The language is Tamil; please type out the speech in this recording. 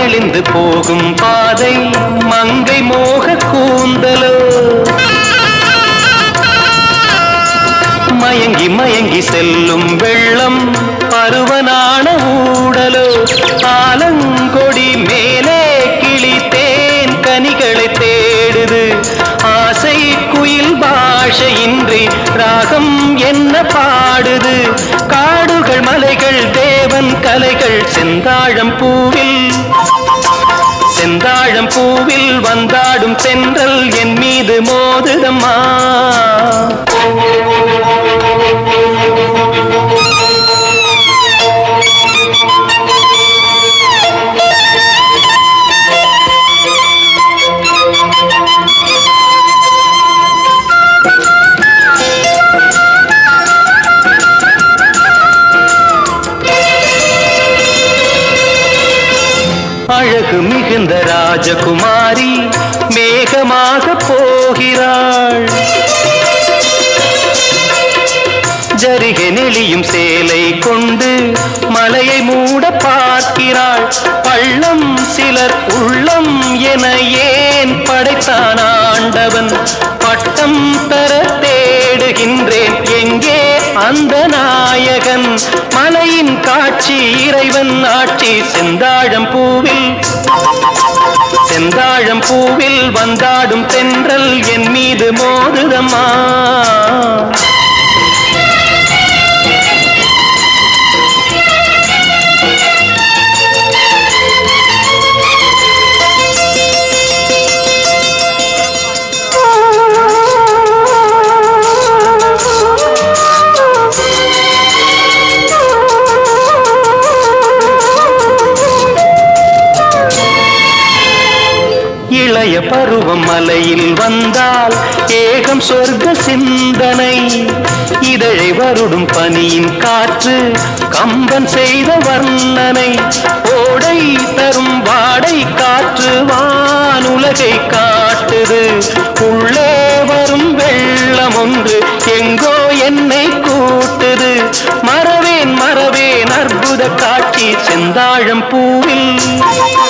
வளைந்து நெளிந்து போகும் பாதை மங்கை மோக கூந்தலோ. மயங்கி மயங்கி செல்லும் வெள்ளம் பருவனான ஊடலோ. ஆலங்கொடி மேலே கிளி தேன் கனிகளை தேடுது. ஆசை குயில் பாஷையின்றி ராகம் என்ன பாடுது. காடுகள் மலைகள் தேவன் கலைகள் செந்தாழம் பூவில் செந்தாழம் பூவில் வந்தாடும் சென்றல் என் மீது மோதுதம்மா. ராஜகுமாரி மேகமாக போகிறாள். ஜரிகை நெளியும் சேலை கொண்டு மலையை மூட பார்க்கிறாள். பள்ளம் சிலர் உள்ளம் என ஏன் படைத்தான் ஆண்டவன்? பட்டம் தர தேடுகின்றேன். எங்கே அந்த நாயகன்? மலையின் காட்சி இறைவன் ஆட்சி செந்தாழம் பூவில் செந்தாழம் பூவில் வந்தாடும் தென்றல் என் மீது மோதுதம்மா. இளைய பருவம் மலையில் வந்தால் ஏகம் சொர்க்க சிந்தனை. இதழை வருடும் பனியின் காற்று கம்பன் செய்த வர்ணனை. ஓடை தரும் வாடை காற்று வானுலகை காட்டுது. உள்ளே வரும் வெள்ளம் ஒன்று எங்கோ என்னை கூட்டுது. மறவேன் மறவேன் அற்புத காட்சி செந்தாழம் பூவில்.